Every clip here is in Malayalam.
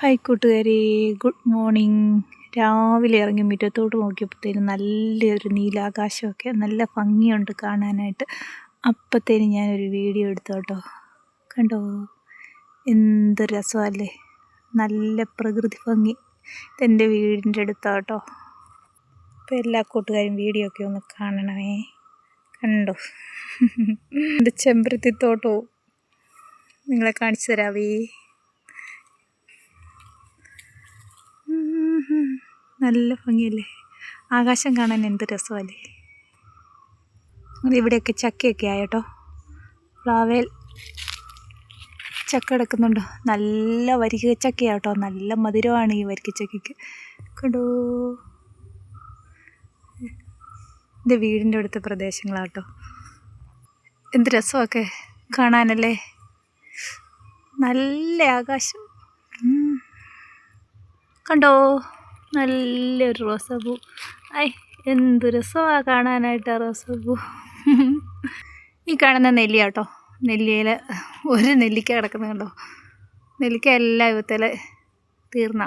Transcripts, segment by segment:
ഹായ് കൂട്ടുകാരി ഗുഡ് മോർണിംഗ്. രാവിലെ ഇറങ്ങി മുറ്റത്തോട്ട് നോക്കിയപ്പോഴത്തേനും നല്ലൊരു നീലാകാശമൊക്കെ നല്ല ഭംഗിയുണ്ട് കാണാനായിട്ട്. അപ്പത്തേനും ഞാനൊരു വീഡിയോ എടുത്തു കേട്ടോ. കണ്ടോ? എന്ത് രസമല്ലേ? നല്ല പ്രകൃതി ഭംഗി. ഇതെന്റെ വീടിന്റെ അടുത്താട്ടോ അപ്പോൾ എല്ലാ കൂട്ടുകാരും വീഡിയോ ഒക്കെ ഒന്ന് കാണണമേ. കണ്ടോ? എന്റെ ചെമ്പരത്തിത്തോട്ടോ നിങ്ങളെ കാണിച്ചു തരാവേ. നല്ല ഭംഗിയല്ലേ? ആകാശം കാണാൻ എന്ത് രസമല്ലേ? ഇവിടെയൊക്കെ ചക്കയൊക്കെ ആയോട്ടോ. പ്ലാവേൽ ചക്ക എടുക്കുന്നുണ്ട്. നല്ല വരിക ചക്കയാട്ടോ. നല്ല മധുരമാണ് ഈ വരിക ചക്കയ്ക്ക്. കണ്ടോ? ഇത് വീടിന്റെ അടുത്ത പ്രദേശങ്ങളാട്ടോ. എന്ത് രസമൊക്കെ കാണാനല്ലേ? നല്ല ആകാശം. കണ്ടോ? നല്ലൊരു റോസാപ്പൂ. ഐ എന്ത് രസമാണ് കാണാനായിട്ട് ആ റോസാപ്പൂ. ഈ കാണുന്ന നെല്ലിയാട്ടോ നെല്ലിയിൽ ഒരു നെല്ലിക്ക കിടക്കുന്നത് കണ്ടോ? നെല്ലിക്ക എല്ലാ വിധത്തിൽ തീർന്ന.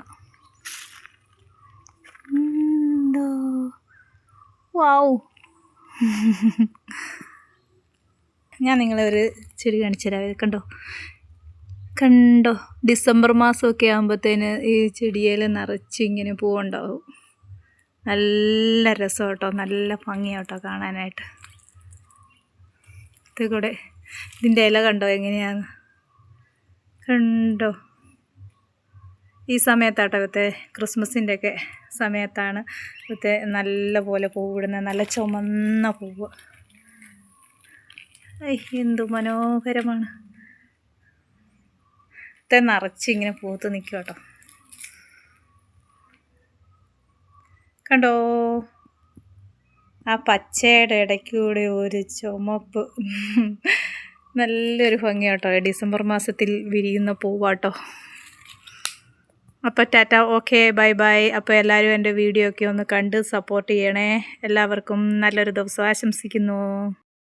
വാവു ഞാൻ നിങ്ങളെ ഒരു ചെടി കാണിച്ചു തരാം കണ്ടോ? കണ്ടോ? ഡിസംബർ മാസമൊക്കെ ആകുമ്പോഴത്തേന് ഈ ചെടിയിൽ നിറച്ച് ഇങ്ങനെ പൂവുണ്ടാവും. നല്ല രസം കേട്ടോ നല്ല ഭംഗിയാട്ടോ കാണാനായിട്ട്. ഇത് കൂടെ ഇതിന്റെ ഇല കണ്ടോ എങ്ങനെയാണ് കണ്ടോ? ഈ സമയത്താട്ടോ ഇവത്തെ ക്രിസ്മസിന്റെയൊക്കെ സമയത്താണ് ഇവത്തെ നല്ല പോലെ പൂവിടുന്നത് നല്ല ചുമന്ന പൂവ്. എന്തു മനോഹരമാണ്. മൊത്തം നിറച്ച് ഇങ്ങനെ പൂത്ത് നിൽക്കും കേട്ടോ. കണ്ടോ? ആ പച്ചയുടെ ഇടയ്ക്കൂടെ ഒരു ചുമപ്പ്. നല്ലൊരു ഭംഗി കേട്ടോ. ഡിസംബർ മാസത്തിൽ വിരിയുന്ന പൂവാട്ടോ അപ്പോൾ ടാറ്റ ഓക്കെ ബൈ ബൈ. അപ്പോൾ എല്ലാവരും എന്റെ വീഡിയോ ഒക്കെ ഒന്ന് കണ്ട് സപ്പോർട്ട് ചെയ്യണേ. എല്ലാവർക്കും നല്ലൊരു ദിവസം ആശംസിക്കുന്നു.